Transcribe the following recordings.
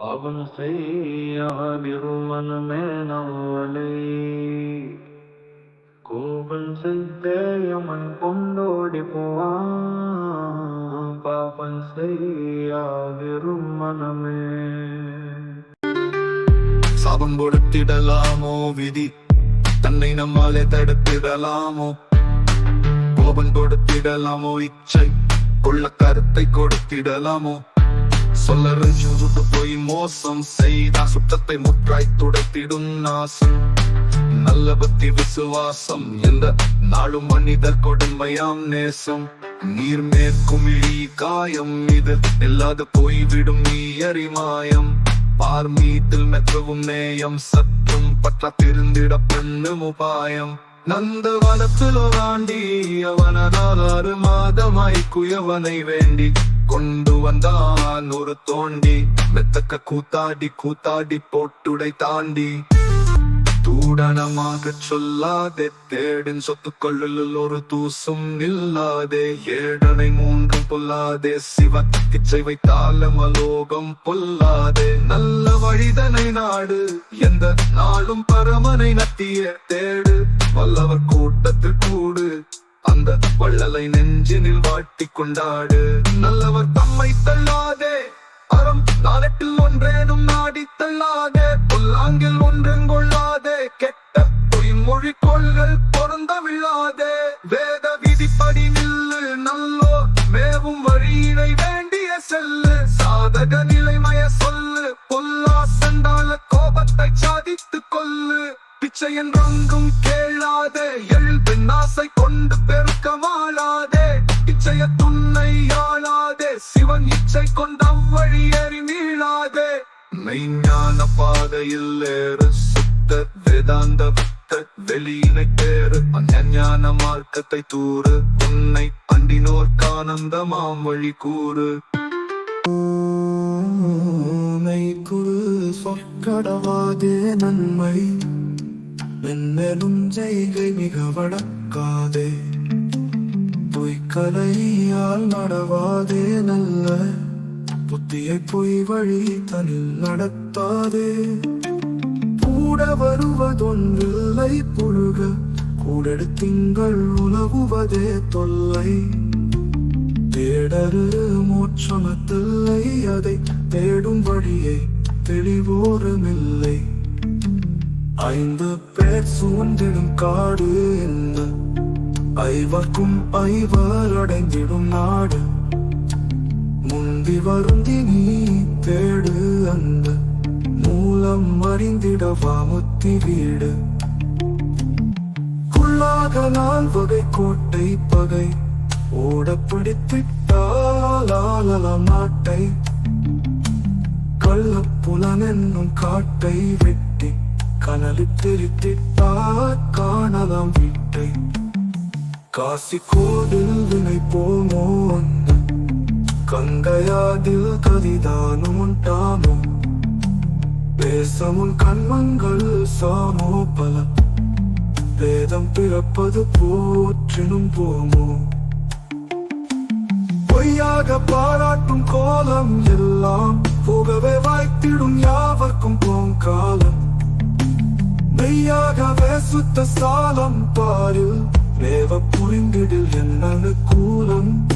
அவன் செய்யாவிரும் மனமே நவலை கோபன் கொண்டோடி போவான் பாபன் செய்யாவிரும் மனமே சாபம் கொடுத்திடலாமோ விதி? தன்னை நம்மாலே தடுத்திடலாமோ? கோபம் கொடுத்திடலாமோ? இச்சை கொள்ள கருத்தை கொடுத்திடலாமோ? சொல்லறிஞ்சு போய் மோசம் செய்தா சுத்தத்தை முற்றாய் துடைத்திடும் நாசம். நல்ல பக்தி விசுவாசம் எந்த நாளும் மனிதர் கொடுமையாம் நேசம். நீர் மேற்குமிழி காயம் இது இல்லாத போய்விடும் நீ அறிமாயம் பார் மீட்டில் மெற்றவும் நேயம் சற்றும் பற்ற திருந்திட பண்ணும் உபாயம். நந்த நந்தவனத்திலோ வாண்டி அவனதால் ஆறு மாதமாய் குயவனை வேண்டி. கொண்டு வந்தான் ஒரு தோண்டி. மெத்தக்க கூத்தாடி கூத்தாடி போட்டுடை தாண்டி. தூடனமாக சொல்லாதே தேடின் சொத்து ஒரு தூசும் இல்லாதே ஏடனை மூன்று பொல்லாதே சிவ இச்சை வைத்தாலும் அலோகம் பொல்லாதே. நல்ல வழிதனை நாடு எந்த நாளும் பரமனை நத்திய. தேடு வல்லவர் கூட்டத்தில் கூடு. அந்த வள்ளலை நெஞ்சினில் வாட்டி கொண்டாடு. நல்லவர் தம்மை தள்ளாதே. அறம் நாளத்தில் மெய்ஞான பாதையில் ஏறு சுத்த வேதாந்த புத்த வெளியினை பேரு அஞ்ஞான மார்க்கத்தை தூறு உன்னை அண்டினோர்க்கு அண்டினோர்க்கானந்தமாம் வழி கூறு. சொற்கடவாதே நன்மை. மென்மேலும் செய்கை மிக வழக்காதே பொய்க்கலையால் நடவாதே நல்ல புத்தியை பொய் வழி தனில் நடத்தாதே. கூட வருவதொன்றில்லை புழுக கூடடு திங்கள் உலவுவதே தொல்லை. தேடரு மோட்சமத்தில்லை அதை தேடும் வழியை தெளிவோருமில்லை. ஐந்து பேர் சூழ்ந்திடும் காடு என்ன? ஐவர்க்கும் ஐவர் அடைந்திடும் நாடு. தேடி வருந்தி நீ தேடு அந்த மூலம் அறிந்திட வாமுத்தி வீடு. குள்ளாக நான் வகை கோட்டை பகை ஓட பிடித்திட்டாலாம் நாட்டை. கள்ளப்புலன் என்னும் காட்டை வெட்டி கனலில் தெரித்திட்டா காணலாம் வீட்டை. காசி கோடில் வினை போமோ அந்த கங்கையாதில் கதிதானும் உண்டாமோ பேசமுன் கண்மங்கள் சாமோ பல. வேதம் பிறப்பது போற்றினும் போமோ? பொய்யாக பாராட்டும் கோலம் எல்லாம் போகவே வாய்த்திடும் யாவர்க்கும் போங்காலம். மெய்யாகவே சுத்த சாலம் பாரில் மேவ புரிந்திடில் என்னன்னு கூலம்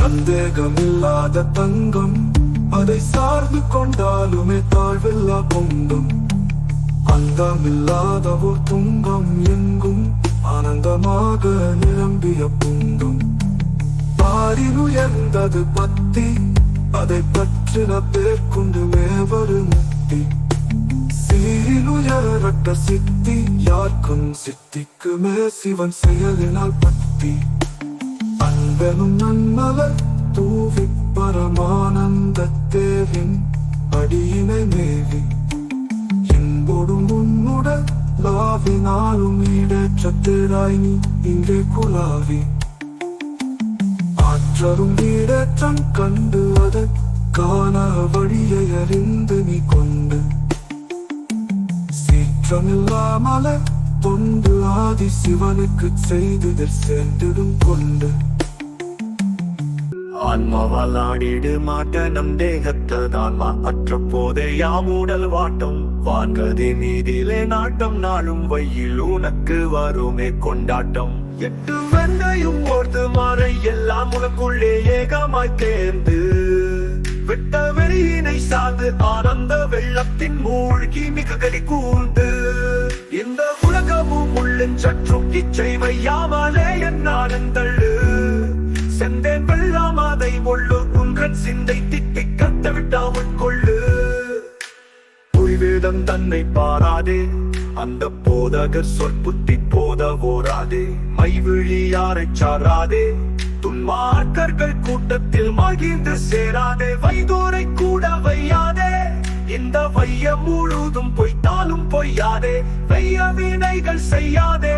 சந்தேகமில்லாத தங்கம். அதை சார்ந்து கொண்டாலுமே தாழ்வில்லா பொங்கும். அந்தமில்லாத ஒரு துங்கம் எங்கும். ஆனந்தமாக நிரம்பிய புங்கும். பாரினுயர்ந்தது பத்தி. அதை பற்றின பேர்கொண்டு மேவரு முக்தி சீரினுயரட்ட சித்தி. யாருக்கும் சித்திக்குமே சிவன் செயலினால் பத்தி. வெறும் நன்மலர் தூவி பரமானந்த தேவின் அடியினை மேவி. என்போடும் உன்னுடன் லாவினாலும் ஈடற்றத்திராய் நீ இங்கே குலாவி ஆற்றரும் ஈடற்றம் கண்டு அதற்கான வழியை அறிந்து நீ கொண்டு. சீற்றமில்லாமல தொண்டு ஆதி சிவனுக்கு செய்துதல் சேர்ந்திடும் கொண்டு. ஆன்மாவால் ஆடிடு மாட்ட நம் தேகத்தது ஆன்மா அற்ற போதே யாமூடல் வாட்டம். வான்கதி நீதிலே நாட்டம் நாளும் வையில் உனக்கு வருமே கொண்டாட்டம். எட்டு வெண்ணையும் ஓர்த்து மாறை எல்லாம் உனக்குள்ளே ஏகமாய் தேர்ந்து. விட்ட வெளியினை சார்ந்து ஆனந்த வெள்ளத்தின் மூழ்கி மிக கடி கூர்ந்து. இந்த உலகமும் உள்ளின் சற்றும் இச்சை வையாமலே என் ஆனந்த உங்கன் சிந்தை திட்டி கத்த விட்டாமல் கொள்ளு. பொய்வேதம் தன்னை பாராதே. அந்த போதகர் சொற்புத்தி போத ஓராதே. மைவிழி யாரை சாராதே. துன்மார்க்கர்கள் கூட்டத்தில் மகிழ்ந்து சேராதே. வைதோரை கூட வையாதே. இந்த வைய முழுதும் பொய்த்தாலும் பொய்யாதே. வைய வினைகள் செய்யாதே.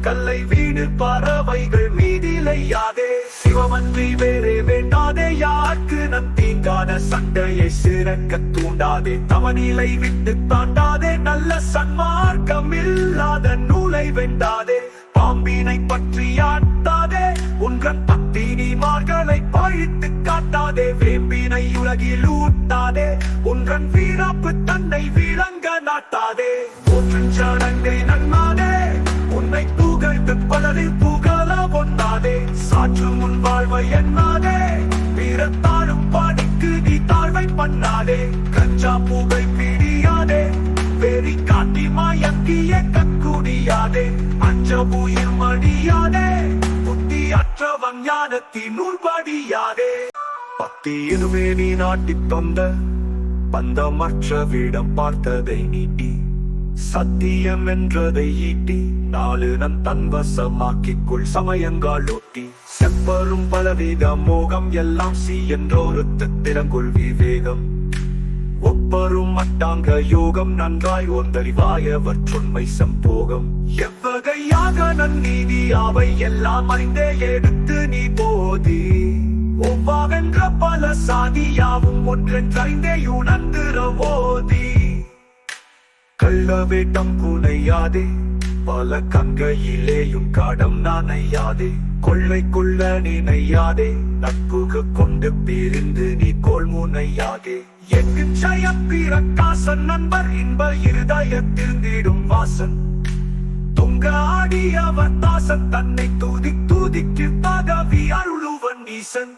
கல்லை வீடு பறவைகள் மீதிலையாதே சிவமன்றி வேறே வேண்டாதே. யாருக்கு நம் தீங்கான சண்டையை சிறக்க தூண்டாதே. தவநிலை விட்டு தாண்டாதே. நல்ல சன்மார்க்கம் இல்லாத நூலை வெண்டாதே பாம்பினை பற்றி ஆட்டாதே. உங்கள் பத்தினிமார்களை பழித்து காட்டாதே. வேம்பினை உலகில் ஊட்டாதே. உன்றன் வீராப்பு மாற்றும் உன் வாழ்வை எண்ணாதே பிறத்தாலும் பணிக்கு நீ தாழ்வை பண்ணாதே. கஞ்சா பூவை பிடியாதே. வெறி காட்டி மாயக்கிய கக்குடியாதே அஞ்ச உயிர் மடியாதே. புத்தி அற்றவன் ஞானத்தின் உள்படியாதே. பத்தி எதுவே நீ நாட்டித் தொந்த. பந்தமற்ற வீடம் பார்த்ததை நீட்டி. சத்தியம் என்றதை ஈட்டி நாலு நன் தன்வசமாக்கிக்குள் சமயங்கால் ஒட்டி. செப்பரும் பலவித மோகம் எல்லாம் சி என்றோருத்து திறங்குள் விவேகம். ஒப்பரும் மட்டாங்க யோகம் நன்றாய் ஓந்தறிவாயவற்றுண்மை சம்போகம். எவ்வகையாக நன்னீதி அவை எல்லாம் அறிந்தே எடுத்து நீ போதி. ஒவ்வாவென்ற பல சாதியாவும் ஒன்றென்றறிந்தே உணர்ந்திர ஓதி. கள்ள வேட்டம் புனையாதே. பல கங்கையிலேயும் காடம் நானையாதே. கொள்ளை கொள்ள நினையாதே. நட்புக கொண்டு பிரிந்து நீ கோல் முனையாதே. எங்கு ஜெயம் பிரகாசன் நண்பர் இன்ப இருதயத்தில் நீடும் வாசன். தொங்க ஆடி அவர் தாசன் தன்னை தூதி தூதிக்கு பதவி அருளுவன் ஈசன்.